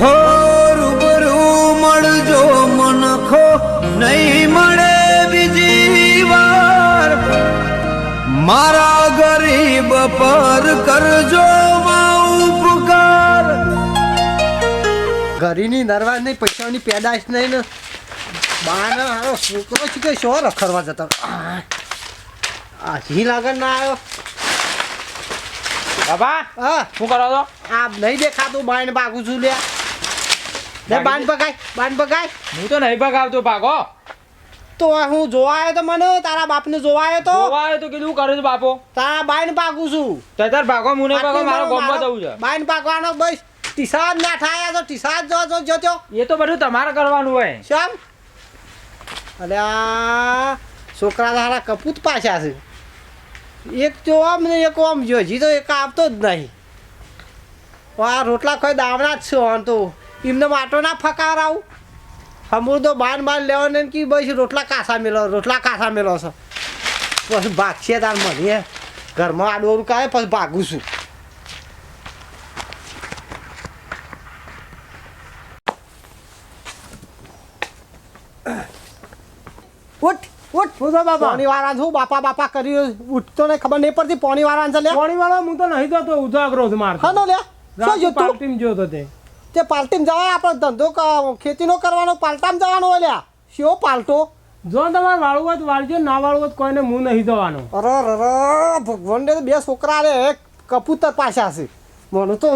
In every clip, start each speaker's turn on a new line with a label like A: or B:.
A: હો રૂબરૂ મળજો મનખો નહીં મળે બીજી વાર. મારા ગરીબ પર કરજો ઉપકાર.
B: ઘરીની દરવાજ નહીં પૈસાની પેદાશ નહીં ને. બાનો હારો છોકરો છે કે શો રખડવા જતો? હજી જી લાગણ ના આવ્યો.
C: બાબા
B: હા.
C: શું કરો છો?
B: આ નહીં દેખાતું બાઈને ભાગું છું લ્યા. લે બાંધ પકાય બાન પકાય
C: હું તો નહીં ભગાવતો ભાગો
B: તો હું જોવા આવ્યો તો મને તારા બાપને જોવા આવ્યો તો.
C: જોવા આવ્યો તો કીધું કરે છે બાપો.
B: તારા બાણ પાકું છું.
C: તો તાર ભાગો મુને ભાગો મારો ગોમમાં જવું છે.
B: બાણ પાકવાનો બસ. ટીસા જ ના થાય તો ટીસા જ જો જો જો.
C: એ તો બધું તમારે કરવાનું હોય.
B: શ્યામ અરે આ છોકરા તારા કપૂત પાછા છે. એક તો આમ ને એક આમ જો હજી તો એક આપતો જ નહીં. આ રોટલા કોઈ દાવના જ છે આમ તો. એમને માટો ના ફકારાવું હમુર તો બાર બાર લેવાને કે બસ રોટલા કાસા મેલો રોટલા કાસા મેલો છે. પછી ભાગશે તાર મને ઘરમાં આડોરું કાઢે પછી ભાગું છું. ઉઠ ઉઠ
D: છે બાપા.
B: પોણી વાળા છું બાપા બાપા કરી ઉઠતો ને ખબર નહીં પડતી પોણી વાળા છે લે
D: પાણી વાળો હું તો નહીં જતો ઉજાગરો છું મારતો.
B: હા લે શું જોતો
D: તે.
B: તે પાલટીમાં જવાય આપણે ધંધો ખેતીનો કરવાનો પાલટામાં જવાનો હોય લ્યા. પાલટો.
D: જો તમારે વાળવું હોય તો વાળજો ના વાળવું હોય કોઈને હું નહીં જવાનો.
B: અરે અરે ભગવાન ને બે છોકરા રે એક કપૂતર પાછા છે. મને તો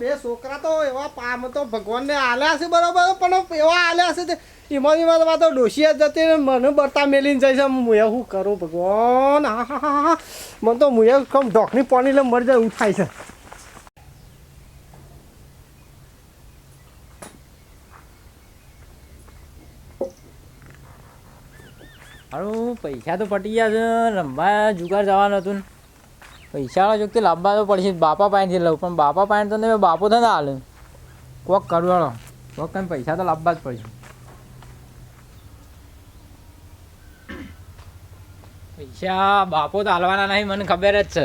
B: બે છોકરા તો એવા પામ તો ભગવાનને આલ્યા છે બરાબર પણ એવા આલ્યા છે તે એમાં એમાં તો ડોશીએ જતી ને મને બરતા મેલીને જાય છે. હું શું કરું ભગવાન? હા હા હા મને તો મુએ કમ ઢોકની પાણી લે મરી જાય એવું થાય છે.
C: હારું પૈસા તો પટી ગયા છે. રમવા જુગાર જવાનું હતું ને. પૈસા જોગથી લાંબા તો પડશે. બાપા પાસેથી લઉં, પણ બાપા પાસે તો નહીં, બાપો તો ના હાલે. કોક કરવાનો કોક કઈ પૈસા તો લાંબા જ પડશે. પૈસા બાપો તો હાલવાના નહીં, મને ખબર જ છે.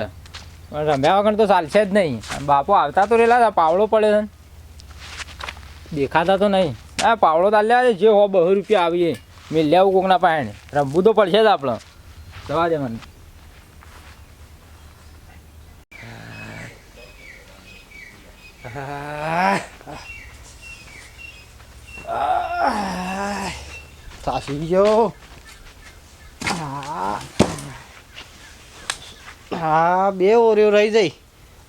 C: પણ રમ્યા વગર તો ચાલશે જ નહીં. બાપો આવતા તો રેલા હતા પાવડો પડે છે. દેખાતા તો નહીં. હા પાવડો તો હાલ્યા છે, જે હો બહુ રૂપિયા આવીએ. મેં લેવું કોકના પાસે રમવું તો પડશે જ આપણે. જવા દે મને.
B: સાસી ગયો હા, બે ઓરિયો રહી જઈ.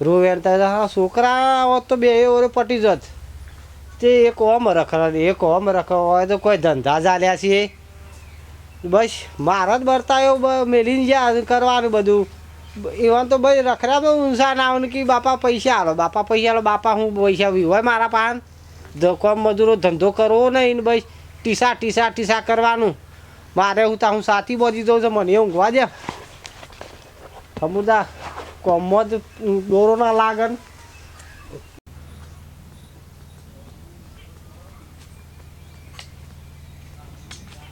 B: રોવેરતા હા, છોકરા હોત તો બે ઓરિયો પટી જત. તે એક ઓમ રખડા એક ઓમ રખવા હોય તો કોઈ ધંધા ચાલ્યા છીએ. બસ, મારા જ બરતાયો મેલીને જ્યાં કરવાનું બધું. એવા તો ભાઈ રખડા તો ઊંસા ના આવે કે બાપા પૈસા આલો, બાપા પૈસા આલો, બાપા હું પૈસા હોય મારા પાન? કોમ મજૂરો ધંધો કરવો નહીં ને બસ, ટીસા ટીસા ટીસા કરવાનું. મારે હું તા હું સાથી બોજી દઉં છું, મને ઊંઘવા દે. સમુદા કોમમાં જ દોરો ના લાગન.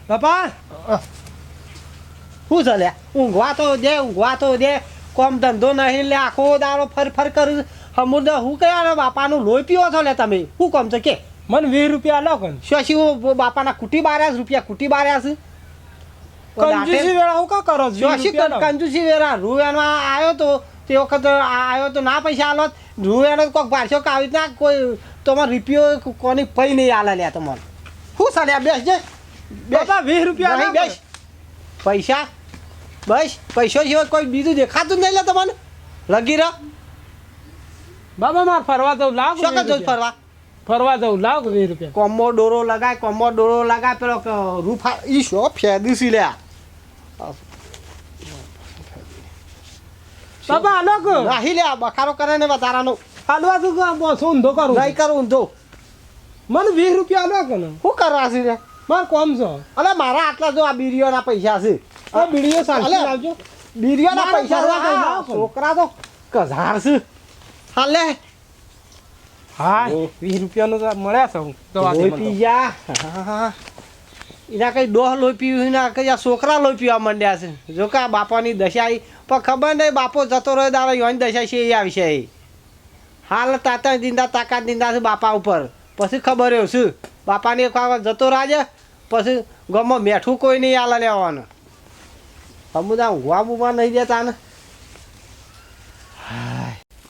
D: બાપા
B: શું છે લે? ઊંઘવા તો દે ઊંઘવા તો દે. કોમ ધંધો નહીં લે આખો દાડો ફર ફર કરું સમુદ્ર હું કયા બાપાનું લોહી પીવો છો લે તમે? શું કોમ છે કે?
D: મને વીસ રૂપિયા આલો કન
B: શું બાપાના કુટી બાર્યા રૂપિયા કુટી બાર્યા છે?
D: કંજૂસી વેરા હું કા કરો? છો? આલો.
B: કંજુસી વેરા રૂવેનમાં આવ્યો તો તે વખત આવ્યો તો ના પૈસા આલો રૂવેનો કોઈક પાછો કાવી ના કોઈ તમાર રૂપિયો કોની પૈ નહીં આલે લ્યા તમાર. શું ચાલ્યા બેસ જે
D: બેટા વીસ રૂપિયા
B: નહીં, બેસ. પૈસા બસ. પૈસો સિવાય કોઈ બીજું દેખાતું નહીં લે તમને. લગી રહ.
D: બાબા માર ફરવા તો લાવ
B: શું ફરવા?
D: ફરવા જવું લાવ વીસ રૂપિયા.
B: કોમો ડોરો લગાય કોમો ડોરો લગાય પેલો રૂફા ઈ શો ફેદુસી લ્યા.
D: બાપા આલો કો
B: રાહી લે બખારો કરે ને વધારાનો.
D: હાલવા તું બોસ ઊંધો કરું
B: નહીં કરું ઊંધો.
D: મને વીસ રૂપિયા આલો કે
B: શું કરવા છે રે?
D: માર કોમ છો?
B: અલે મારા આટલા જો આ બીડીઓના પૈસા છે.
D: આ બીડીઓ સાચી. લાવજો.
B: બીડીઓના પૈસા છોકરા તો કઝાર છે. હાલે.
D: હા વીસ રૂપિયાનો તો મળ્યા છે હું. તો
B: લોહી પી જા. હા, હા, હા. એના કંઈ ડોહ લોહી પીવું, એના કંઈ આ છોકરા લોહી પીવા માંડ્યા છે. જો કે આ બાપાની દશા આવી પણ ખબર નહીં બાપો જતો રહ્યો દારો યોની દશા છે એ આવશે એ. હાલ તાતા દિંદા, તાકાત દિંદા છે બાપા ઉપર. પછી ખબર એવું શું? બાપાની એક વાર જતો રાજે પછી ગમમાં મેઠું કોઈ નહીં આલા લેવાનું. સમુદા ઊંઘવા બુવા નહીં દેતા ને.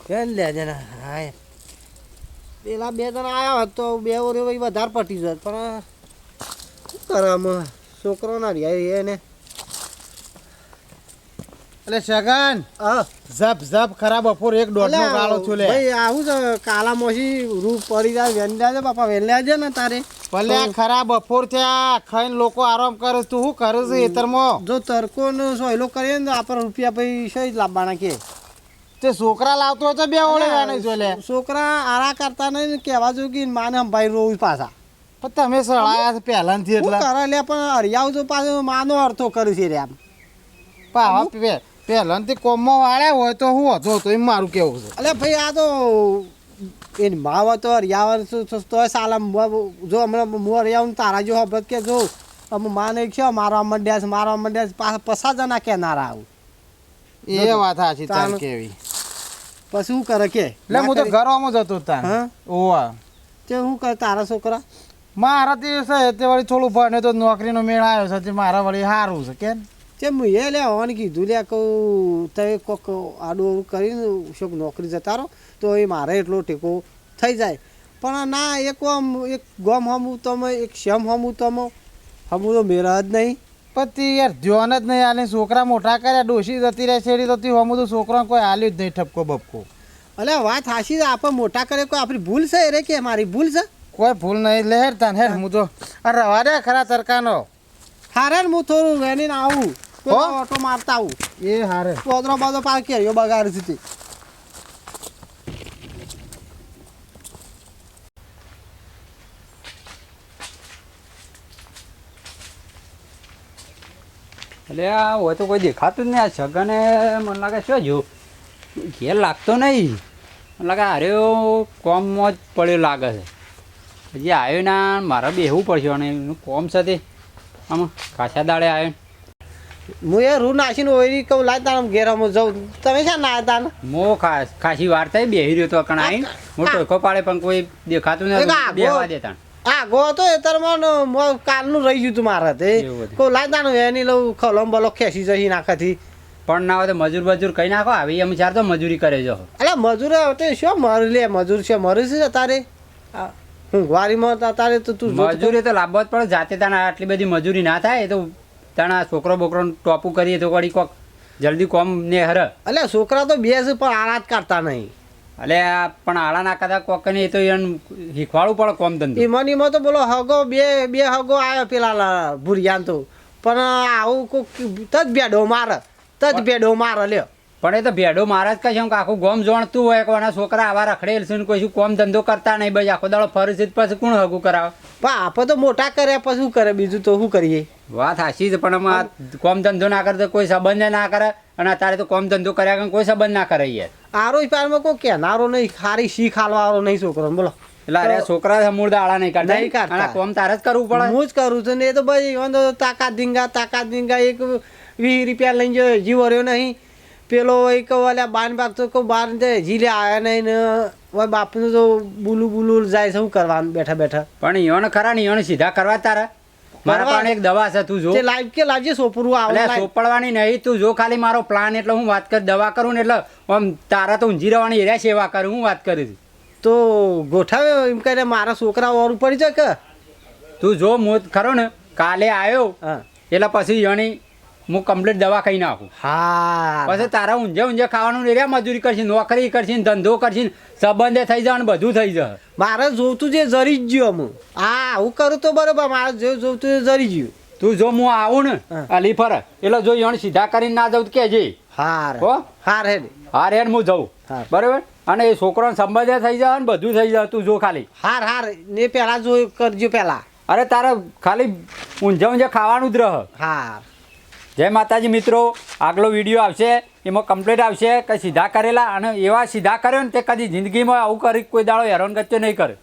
B: કેમ લે જણા હાય. પેલા બે જણા આવ્યા હોત તો બે ઓરે વધારે પટી જત, પણ શું કરે છોકરો ના. રહ્યા એને
E: એટલે સગન ઝપ ઝપ ખરાબ બપોર એક દોઢ નો ગાળો છું લે.
B: ભાઈ આવું છે કાલા મોસી રૂ પડી જાય વેન જાય બાપા વેન જાય ને તારે.
E: ભલે આ ખરાબ બપોર થયા ખાઈને લોકો આરામ કરે છે. તું શું કરે છે એતરમાં
B: જો તરકો નો સોયલો કરીએ ને આપણે રૂપિયા પૈસા જ લાવવાના કે.
E: તે છોકરા લાવતો હતો તો બે ઓળે નહીં જો લે.
B: છોકરા આરા કરતા નહીં કહેવા જો કે માને ભાઈ રોવું પાછા.
E: પણ તમે સળાયા છે પહેલાથી એટલે.
B: કરે લે પણ હરિયાવ જો પાછો માનો અર્થો કરે છે રેમ પાવા
E: પણ આવા પે- કોમમાં વાળ્યા હોય તો હું હતો તો એમ મારું કેવું છે.
B: અલે ભાઈ આ તો એની માવ તો હરિયાવર તો સાલા જો હમણાં હું હરિયાવ તારા જો હબત કે જો અમે માને છે મારવા માંડ્યા છે મારવા માંડ્યા છે પાછા પસા જના કેનારા આવું.
E: એ વાત સાચી તાર કેવી.
B: પછી શું કરે કે?
E: એટલે હું તો ઘરમાં જતો
B: હા?
E: ઓવા.
B: તે શું કરે તારા છોકરા?
E: મારાથી છે તે વળી થોડું ભણે તો નોકરીનો મેળ આવ્યો છે તે મારા વળી સારું છે કેમ?
B: તે હું એ લે હોવાની કીધું લે કહું તે કોક આડું કરીને શોક નોકરી જતા રહો તો એ મારે એટલો ટેકો થઈ જાય. પણ ના એક આમ એક ગમ હમું તમે એક શમ હમું તમે હમું તો મેરા જ નહીં.
E: પછી યાર ધ્યાન જ નહીં આલે છોકરા મોટા કર્યા ડોસી જતી રહે છેડી તો તી હમું તો છોકરા કોઈ આલ્યું જ નહીં ઠપકો બપકો.
B: અલે વાત હાશી છે આપણે મોટા કરે કોઈ આપણી ભૂલ છે રે કે મારી ભૂલ છે?
E: કોઈ ભૂલ નહીં લે હેડ તાન હેર હું તો અરે રવા દે ખરા તરકાનો
B: હારે હું થોડું વેનીને આવું. ઓટો મારતા આવું.
E: એ હારે.
B: પોદરો બાદો પાર કેરીઓ બગાડ છે
F: એટલે આ હોય તો કોઈ દેખાતું જ નહીં આ છગને મને લાગે શું જો ઘેર લાગતો નહીં. મને લાગે અરે કોમમાં જ પડ્યો લાગે છે. હજી આવ્યો ના મારે બેહવું પડશે અને એનું કોમ છે તે. ખાસા દાડે આવ્યો
B: હું એ રૂ નાખીને ઓયરી કહું લાય તારા ઘેર હું જાઉં. તમે શા ના હતા
F: મો ખાસ ખાસી વાર થઈ બેહી રહ્યો તો કણ આવીને હું ટોકો પાડે પણ કોઈ દેખાતું નથી. બેહવા દેતા
B: આ ગો તો એ તરમાં કાલનું રહી ગયું તું મારે તે. કહું લાય તાનું એની લઉં ખલમ બલો ખેંચી જઈ નાખાથી
F: પણ ના હોય તો મજૂર મજૂર કઈ નાખો? આવી એમ ચાર તો મજૂરી કરે જો.
B: એટલે મજૂર તે શું મર લે? મજૂર છે મરી છે તારે? હું વારીમાં તારે તો તું
F: મજૂરી તો લાભો જ પડે. જાતે તને આટલી બધી મજૂરી ના થાય એ તો તાણા છોકરો બોકરો ટોપું કરીએ તો વળી કોક જલ્દી કોમ ને હર.
B: અલે છોકરા તો બે છે પણ આળા જ કાઢતા નહીં.
F: એટલે પણ આળા ના કરતા કોક ને એ તો એને શીખવાડવું પડે કોમ ધંધો.
B: ઈમાં ને તો બોલો હગો બે બે હગો આવ્યો પેલા ભૂરિયાન તો. પણ આવું કોક તજ બેડો મારે તજ બેડો મારે લ્યો.
F: પણ એ તો ભેડો મહારાજ કહે છે. આખું ગોમ જોણતું હોય કોના છોકરા આવા રખડેલ છે ને કોઈ શું કોમ ધંધો કરતા નહીં ભાઈ આખો દાડો ફરે છે પછી કોણ હગું કરાવે?
B: પણ આપણે તો મોટા કર્યા પછી શું કરે? બીજું તો શું કરીએ?
F: વાત સાચી છે પણ આમાં કોમ ધંધો ના કરે તો કોઈ સંબંધ ના કરે અને અત્યારે તો કોમ ધંધો કર્યા કોઈ સંબંધ ના કરે યાર.
B: આરો પારમાં કોઈ કહેનારો નહીં ખારી શી હાલવાળો નહીં છોકરો બોલો.
F: એટલે અરે છોકરા મૂળ દાડા નહીં કરતા
B: નહીં કાઢતા.
F: કોમ તારે જ કરવું પડે.
B: હું જ કરું છું ને એ તો ભાઈ વાંધો તાકાત ધીંગા તાકાત ધીંગા એક વીસ રૂપિયા લઈને જો જીવ રહ્યો નહીં. પેલો એક ઓલા બાન ભાગતો કોઈ બાર જાય જીલે આવ્યા નહીં ને હવે બાપનું તો બુલું બુલું જાય શું કરવાનું બેઠા બેઠા?
F: પણ યોણ ખરા ને યોણ સીધા કરવા તારા? મારા? પાસે એક દવા છે તું જો.
B: તે લાઈવ કે લાવજે સોપરું આવે
F: સોપડવાની નહીં તું જો ખાલી મારો પ્લાન એટલે હું વાત કર દવા કરું ને એટલે આમ તારા તો ઊંઝી રહેવાની એરિયા સેવા કરું હું વાત કરી
B: તો ગોઠાવે એમ કહીને મારા છોકરા ઓર પડી જાય કે?
F: તું જો મોત ખરો ને કાલે આવ્યો એટલે પછી ઈયોની હું કમ્પ્લીટ દવા ખાઈ નાખું.
B: હા.
F: પછી તારા ઊંઝે ઊંઝે ખાવાનું રે મજૂરી કરશે નોકરી કરશે ને ધંધો કરશે ને સંબંધે થઈ જાય ને બધું થઈ જાય
B: મારે જોતું છે જરી જ ગયો અમુક. હા હું કરું તો બરોબર મારે જે જોતું છે જરી ગયું.
F: તું જો હું આવું ને
B: હા.
F: અલી ફર. એટલે જો ઈયોને સીધા કરીને ના જાઉં તો કહેજે
B: હાર.
F: હો?
B: હાર હેડ.
F: હા રેન હું જઉં. બરોબર? અને એ છોકરો સંબંધે થઈ જાય ને બધું થઈ જાય તું જો ખાલી.
B: હાર હાર. ને પેલા જો કરજો પેલા.
F: અરે તારે ખાલી ઊંઝે ઊંઝે ખાવાનું જ રહ.
B: હાર.
F: જય માતાજી મિત્રો, આગલો વીડિયો આવશે, એમાં કમ્પ્લીટ આવશે કે સીધા કરેલા, અને એવા સીધા કર્યો ને તે કદી જિંદગીમાં આવું કરી કોઈ દાડો હેરાન ગત્યો નહીં કરે.